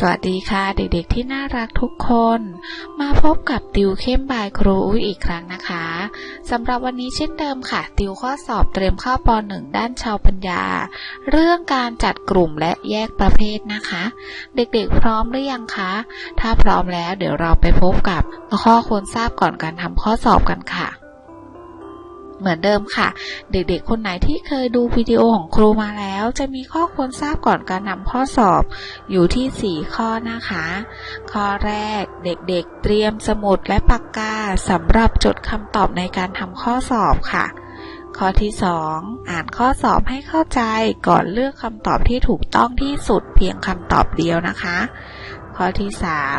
สวัสดีค่ะเด็กๆที่น่ารักทุกคน มาพบกับติวเข้มบายครูอุ้ยอีกครั้งนะคะสำหรับวันนี้เช่นเดิมค่ะ ติวข้อสอบเตรียมข้าป .1 ด้านชาวปัญญา เรื่องการจัดกลุ่มและแยกประเภทนะคะ เด็กๆพร้อมหรือยังคะ ถ้าพร้อมแล้วเดี๋ยวเราไปพบกับข้อควรทราบก่อนการทำข้อสอบกันค่ะ เหมือนเดิมค่ะ เด็กๆ คนไหนที่เคยดูวิดีโอของครูมาแล้ว จะมีข้อควรทราบก่อนการนำข้อสอบอยู่ที่ 4 ข้อนะคะ ข้อแรกเด็กๆ เตรียมสมุดและปากกาสำหรับจดคำตอบในการทำข้อสอบค่ะ ข้อที่ 2 อ่านข้อสอบให้เข้าใจก่อนเลือกคำตอบที่ถูกต้องที่สุดเพียงคำตอบเดียวนะคะ ข้อที่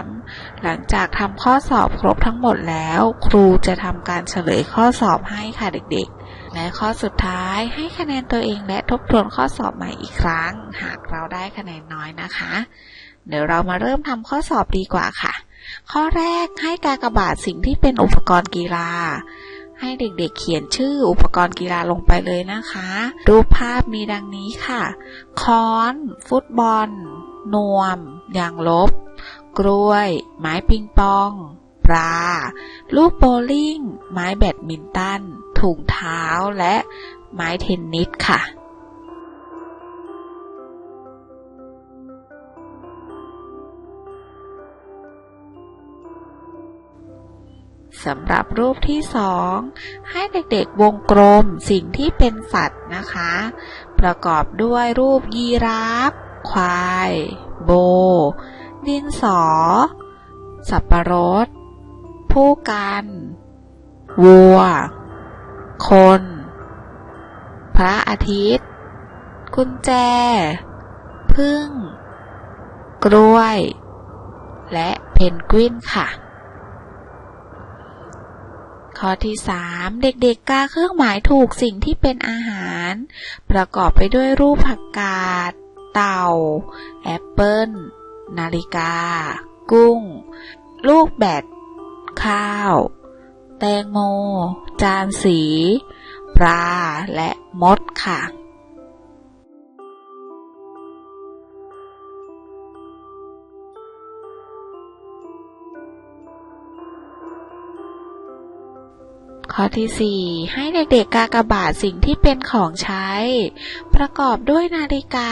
3 หลังจากทำข้อสอบครบทั้งหมดแล้ว ครูจะทำการเฉลยข้อสอบให้ค่ะเด็กๆ และข้อสุดท้ายให้คะแนนตัวเองและทบทวนข้อสอบใหม่อีกครั้ง หากเราได้คะแนนน้อยนะคะ เดี๋ยวเรามาเริ่มทำข้อสอบดีกว่าค่ะ ข้อแรกให้กากบาทสิ่งที่เป็นอุปกรณ์กีฬาให้เด็กๆ เขียนชื่ออุปกรณ์กีฬาลงไปเลยนะคะ รูปภาพมีดังนี้ค่ะ ค้อน ฟุตบอล นวม ยางลบ กล้วย ไม้ปิงปอง ปลา ลูกโบลิ่ง ไม้แบดมินตัน ถุงเท้าและไม้เทนนิสค่ะสำหรับรูปที่สองให้เด็กๆวงกลมสิ่งที่เป็นสัตว์นะคะ ประกอบด้วยรูปยีราฟ ควาย โบ ดินสอ สับประรด ผู้กัน วัว คน พระอาทิตย์ กุญแจ พึ่ง กล้วย และเพนกวินค่ะ ข้อที่ 3 เด็กๆกาเครื่องหมายถูกสิ่งที่เป็นอาหาร ประกอบไปด้วยรูปผักกาด เต่า แอปเปิ้ล นาฬิกา กุ้ง ลูกแบด ข้าว แตงโม จานสี ปลา และมดค่ะข้อที่ 4 ให้เด็กๆกากบาทสิ่งที่เป็นของใช้ ประกอบด้วยนาฬิกา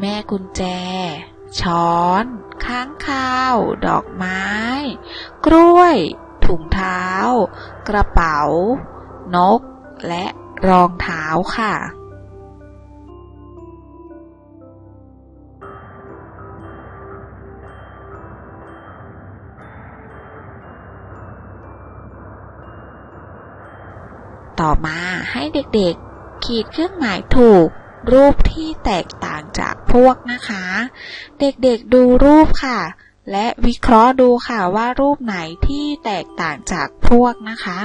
แม่กุญแจ ช้อน ค้างคาว ดอกไม้ กล้วย ถุงเท้า กระเป๋า นก และรองเท้าค่ะ ต่อมาให้เด็กๆ ขีดเครื่องหมายถูก รูปที่แตกต่างจากพวกนะคะ เด็กๆดูรูปค่ะ และวิเคราะห์ดูค่ะว่ารูปไหนที่แตกต่างจากพวกนะคะ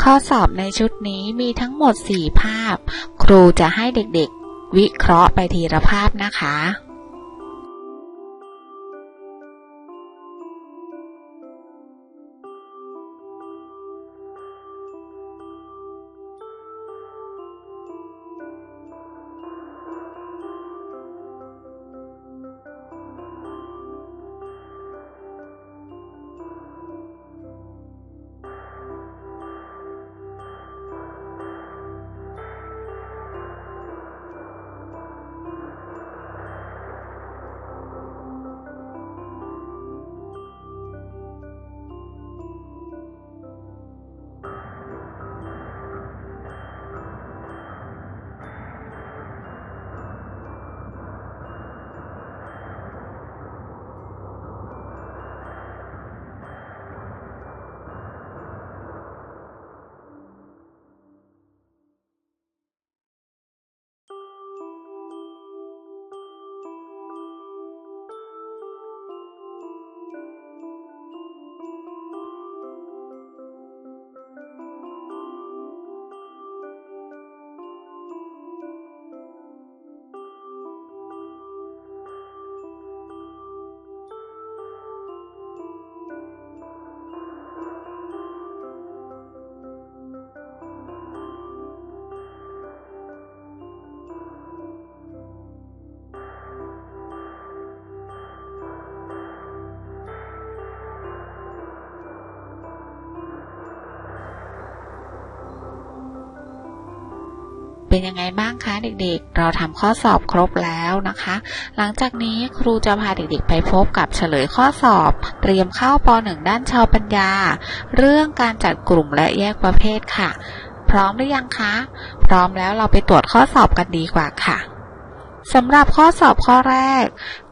ข้อสอบในชุดนี้มีทั้งหมด 4 ภาพ ครูจะให้เด็กๆ วิเคราะห์ไปทีละภาพนะคะ เป็นยังไงบ้างคะเด็กๆ เราทำข้อสอบครบแล้วนะคะ หลังจากนี้ครูจะพาเด็กๆ ไปพบกับเฉลยข้อสอบ เตรียมเข้าป .1 ด้านชาวปัญญา เรื่องการจัดกลุ่มและแยกประเภทค่ะ พร้อมหรือยังคะ พร้อมแล้วเราไปตรวจข้อสอบกันดีกว่าค่ะสำหรับข้อสอบข้อแรก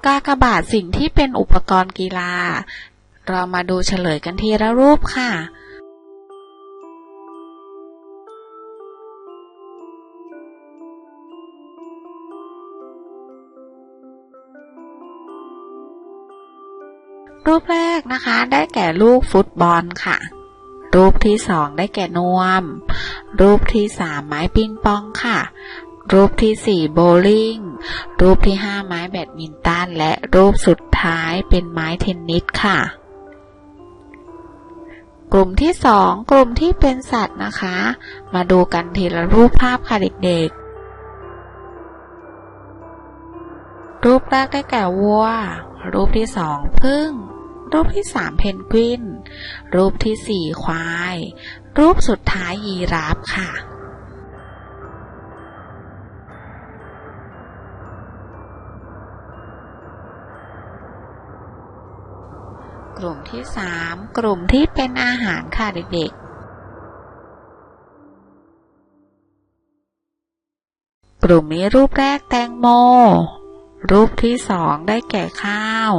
กากบาทสิ่งที่เป็นอุปกรณ์กีฬา เรามาดูเฉลยกันทีละรูปค่ะ รูปแรกนะคะได้แก่ลูกฟุตบอลค่ะ รูปที่สองได้แก่นวม รูปที่สามไม้ปิงปองค่ะ รูปที่สี่โบลิ่ง รูปที่ห้าไม้แบดมินตัน และรูปสุดท้ายเป็นไม้เทนนิสค่ะ กลุ่มที่สองกลุ่มที่เป็นสัตว์นะคะ มาดูกันทีละรูปภาพค่ะเด็กๆ รูปแรกได้แก่วัว รูปที่สองพึ่ง รูปที่สามเพนกวิน รูปที่สี่ควาย รูปสุดท้ายยีราฟค่ะกลุ่มที่สามกลุ่มที่เป็นอาหารค่ะเด็กๆ กลุ่มนี้รูปแรกแตงโม รูปที่สองได้แก่ข้าว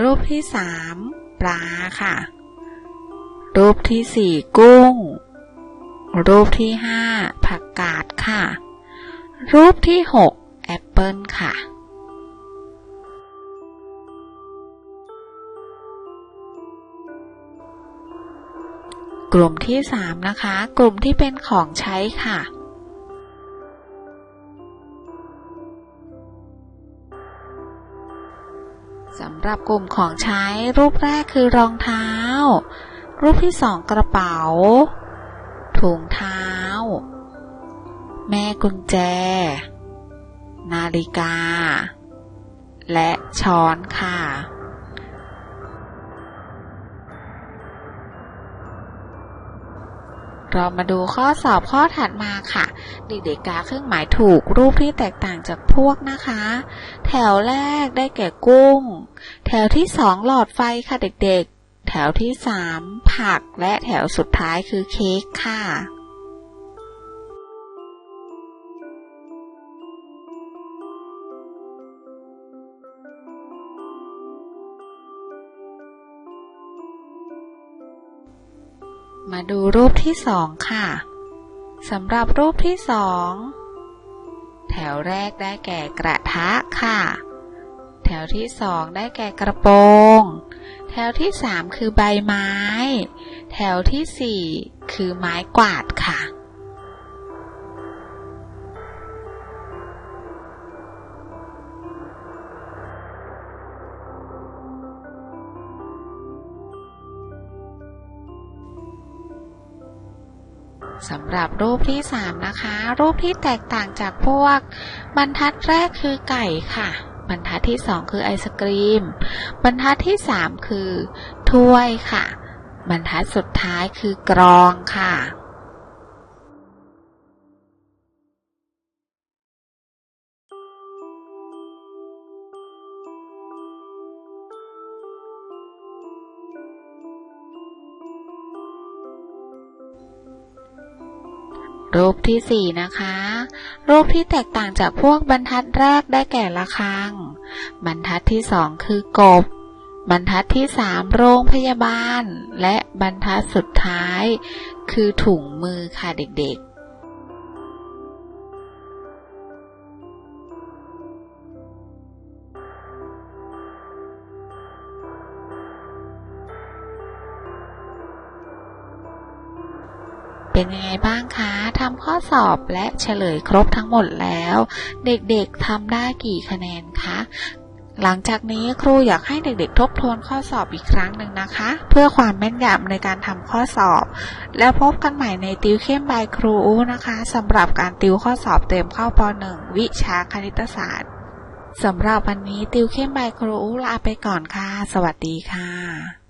รูปที่สามปลาค่ะ รูปที่สี่กุ้ง รูปที่ห้าผักกาดค่ะ รูปที่หกแอปเปิลค่ะกลุ่มที่สามนะคะ กลุ่มที่เป็นของใช้ค่ะำหรับกลุ่มของใช้รูปแรกคือรองเท้า รูปที่สองกระเป๋า ถุงเท้า แม่กุญแจ นาฬิกา และช้อนค่ะ เรามาดูข้อสอบข้อถัดมาค่ะ เด็กๆกาเครื่องหมายถูกรูปที่แตกต่างจากพวกนะคะ แถวแรกได้แก่กุ้ง แถวที่สองหลอดไฟค่ะเด็กๆ แถวที่สามผักและแถวสุดท้ายคือเค้กค่ะ มาดูรูปที่สองค่ะ สำหรับรูปที่สอง แถวแรกได้แก่กระทะค่ะ แถวที่สองได้แก่กระโปรง แถวที่สามคือใบไม้ แถวที่สี่คือไม้กวาดค่ะ สำหรับรูปที่สามนะคะ รูปที่แตกต่างจากพวก บรรทัดแรกคือไก่ค่ะ บรรทัดที่สองคือไอศกรีม บรรทัดที่สามคือ ถ้วยค่ะ บรรทัดสุดท้ายคือกรองค่ะ รูปที่สี่นะคะ รูปที่แตกต่างจากพวกบรรทัดแรกได้แก่ละคัง บรรทัดที่สองคือกบ บรรทัดที่สามโรงพยาบาล และบรรทัดสุดท้าย คือถุงมือค่ะเด็กๆ เป็นยังไงบ้างคะทำข้อสอบและเฉลยครบทั้งหมดแล้ว เด็กๆทำได้กี่คะแนนคะหลังจากนี้ครูอยากให้เด็กๆ ทบทวนข้อสอบอีกครั้งหนึ่งนะคะ เพื่อความแม่นยำในการทำข้อสอบ แล้วพบกันใหม่ในติวเข้มบายครูนะคะสำหรับการติวข้อสอบเต็มเข้าป .1 วิชาคณิตศาสตร์สำหรับวันนี้ติวเข้มบายครูอูลาไปก่อนค่ะ สวัสดีค่ะ